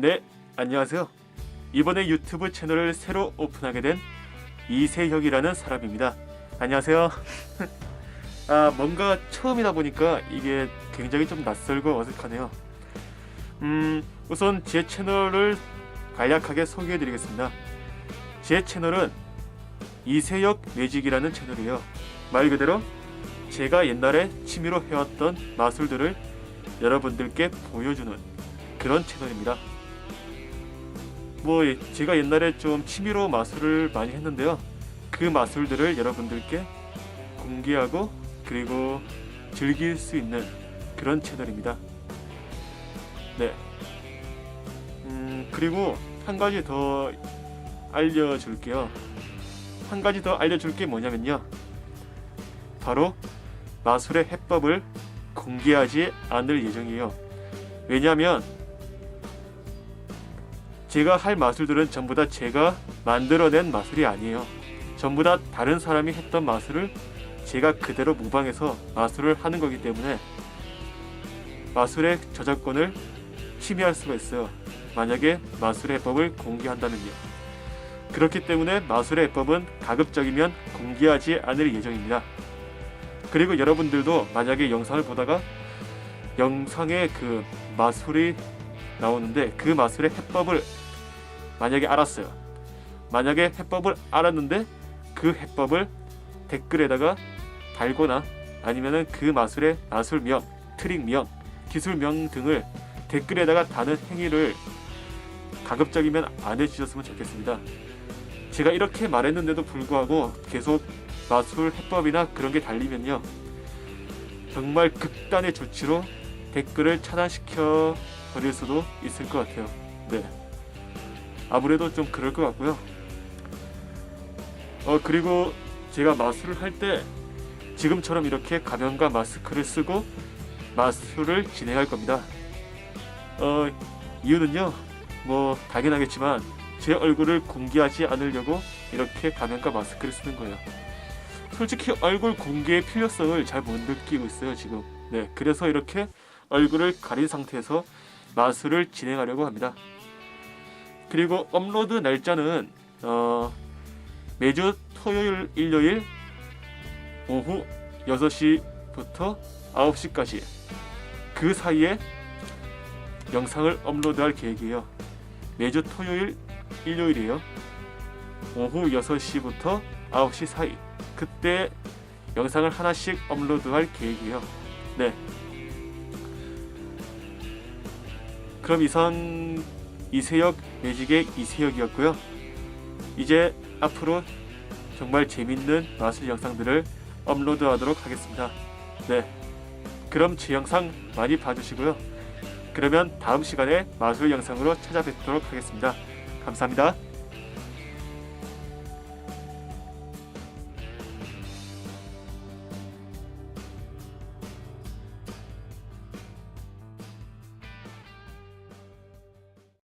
네, 안녕하세요. 이번에 유튜브 채널을 새로 오픈하게 된 이세혁이라는 사람입니다. 안녕하세요. 아, 뭔가 처음이다 보니까 이게 굉장히 좀 낯설고 어색하네요. 음, 우선 제 채널을 간략하게 소개해 드리겠습니다. 제 채널은 이세혁 매직이라는 채널이에요. 말 그대로 제가 옛날에 취미로 해왔던 마술들을 여러분들께 보여주는 그런 채널입니다. 뭐 제가 옛날에 좀 취미로 마술을 많이 했는데요. 그 마술들을 여러분들께 공개하고 그리고 즐길 수 있는 그런 채널입니다. 네. 음, 그리고 한 가지 더 알려줄게요. 한 가지 더 알려줄 게 뭐냐면요. 바로 마술의 해법을 공개하지 않을 예정이에요. 왜냐하면 제가 할 마술들은 전부 다 제가 만들어낸 마술이 아니에요. 전부 다 다른 사람이 했던 마술을 제가 그대로 모방해서 마술을 하는 거기 때문에 마술의 저작권을 침해할 수가 있어요. 만약에 마술의 해법을 공개한다면요. 그렇기 때문에 마술의 해법은 가급적이면 공개하지 않을 예정입니다. 그리고 여러분들도 만약에 영상을 보다가 영상에 그 마술이 나오는데 그 마술의 해법을 만약에 알았어요. 만약에 해법을 알았는데 그 해법을 댓글에다가 달거나 아니면은 그 마술의 마술명, 트릭명, 기술명 등을 댓글에다가 다는 행위를 가급적이면 안 해주셨으면 좋겠습니다. 제가 이렇게 말했는데도 불구하고 계속 마술 해법이나 그런 게 달리면요. 정말 극단의 조치로 댓글을 차단시켜 버릴 수도 있을 것 같아요. 네. 아무래도 좀 그럴 것 같고요. 어 그리고 제가 마술을 할 때 지금처럼 이렇게 가면과 마스크를 쓰고 마술을 진행할 겁니다. 어 이유는요. 뭐 당연하겠지만 제 얼굴을 공개하지 않으려고 이렇게 가면과 마스크를 쓰는 거예요. 솔직히 얼굴 공개의 필요성을 잘 못 느끼고 있어요 지금. 네, 그래서 이렇게 얼굴을 가린 상태에서 마술을 진행하려고 합니다. 그리고 업로드 날짜는 어, 매주 토요일, 일요일 오후 6시부터 9시까지 그 사이에 영상을 업로드할 계획이에요. 매주 토요일, 일요일이에요. 오후 6시부터 9시 사이 그때 영상을 하나씩 업로드할 계획이에요. 네. 그럼 이선 이세혁 매직의 이세혁이었고요. 이제 앞으로 정말 재밌는 마술 영상들을 업로드하도록 하겠습니다. 네. 그럼 제 영상 많이 봐주시고요. 그러면 다음 시간에 마술 영상으로 찾아뵙도록 하겠습니다. 감사합니다.